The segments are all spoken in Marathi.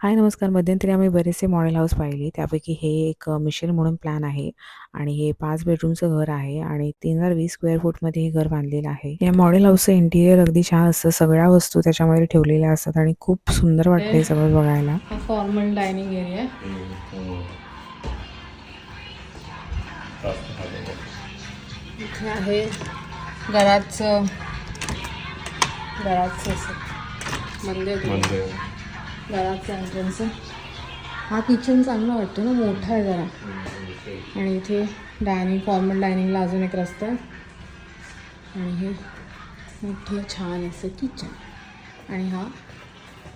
हाय नमस्कार. मध्यंतरी आम्ही बरेचसे मॉडेल हाऊस पाहिले. त्यापैकी हे एक मिशन म्हणून प्लॅन आहे आणि हे पाच बेडरूमचं घर आहे आणि तीन हजार वीस स्क्वेअर फूटमध्ये हे घर बांधलेलं आहे. या मॉडेल हाऊसचं इंटिरियर अगदी छान असतं. सगळ्या वस्तू त्याच्यामध्ये ठेवलेल्या असतात आणि खूप सुंदर वाटतं हे सगळं बघायला. हा फॉर्मल डायनिंग एरिया इथे आहे घराचं घराचं असं मंदिर. घराचं एंट्रन्स हा किचन चांगला वाटतो ना मोठा आहे जरा. आणि इथे डायनिंग फॉर्मल डायनिंगला अजून एक रस्ता आहे. आणि हे मोठं छान असं किचन आणि हा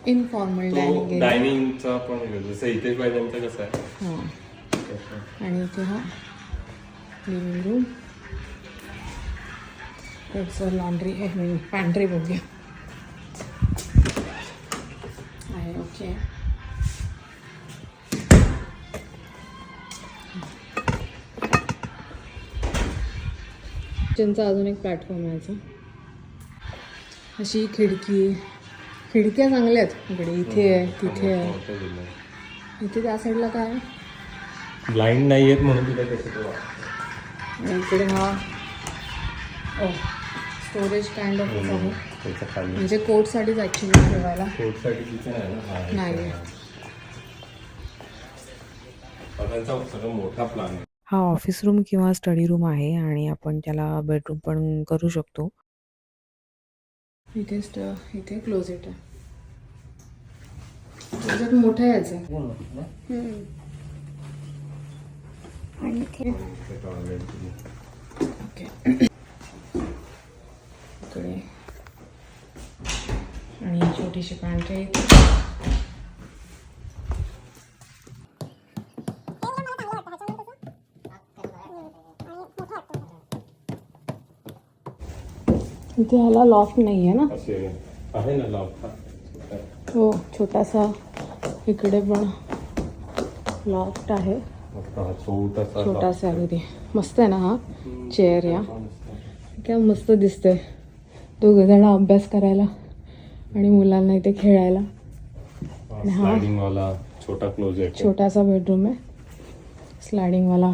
इनफॉर्मल डायनिंग डायनिंगचा पण जसं इथे पहिल्यांदा कसं आहे. हां. आणि इथे हा लिव्हिंग रूम लॉन्ड्री पॅन्ट्री बघूया. किचनचा अजून एक प्लॅटफॉर्म आहे याचा. अशी खिडकी. खिडक्या चांगल्या आहेत. इकडे इथे आहे तिथे आहे. इथे त्या साईडला काय ब्लाइंड नाही आहेत म्हणून तिथे कसं तो आणि इकडे हा. ओ. स्टोरेज काइंड ऑफ आहे. म्हणजे कोटसाठीच ॲक्च्युली ठेवायला? आहे ना? हा नाही. हा त्यांचा सगळं मोठा प्लान आहे. हा ऑफिस रूम किंवा स्टडी रूम आहे आणि आपण त्याला बेडरूम पण करू शकतो. इथे इथे क्लोजेट आहे. क्लोजेट मोठं आहे याचं. हम्म. आणि इथे ते toilet. ओके इकडे आणि ही छोटीशी पॅन्ट्री इथे इथे ह्याला लॉफ्ट नाही आहे ना आहे ना लॉक हो छोटासा इकडे पण लॉफ्ट आहे. हा छोटासा छोटासा अगदी. मस्त आहे ना हा? चेअर या. काय मस्त दिसतंय. दोघं जण अभ्यास करायला आणि मुलांना इथे खेळायला. स्लायडिंग वाला छोटा क्लोजेट छोटासा बेडरूम आहे. स्लायडिंगवाला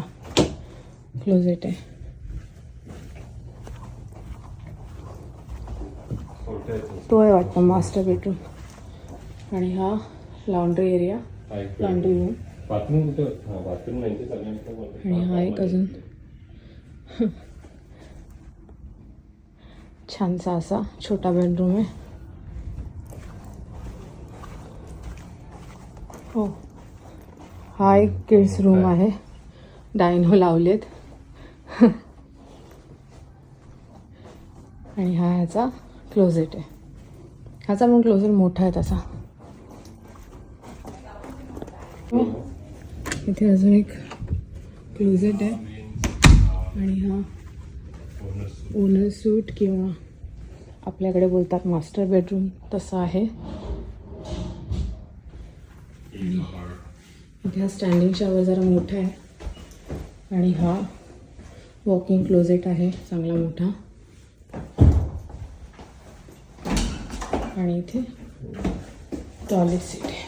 क्लोजेट आहे तो आहे वाटतं मास्टर बेडरूम आणि हा laundry area laundry room bathroom कुठे? बाथरूम नाही ते सगळ्यांचं बोलतो. आणि हा एक अजून. छानसा असा छोटा बेडरूम आहे. हो. हा एक किड्स रूम आहे. डायनो लावलेत. आणि हा ह्याचा क्लोजेट आहे. ह्याचा पण क्लोजेट मोठा आहे तसा. इथे अजून एक क्लोजेट आहे. आणि हा ओनर सूट किंवा आपल्याकडे बोलतात मास्टर बेडरूम तसं आहे. इथे हा स्टँडिंग शॉवर जरा मोठा आहे. आणि हा वॉकिंग क्लोजेट आहे चांगला मोठा. आणि इथे टॉयलेट सीट आहे.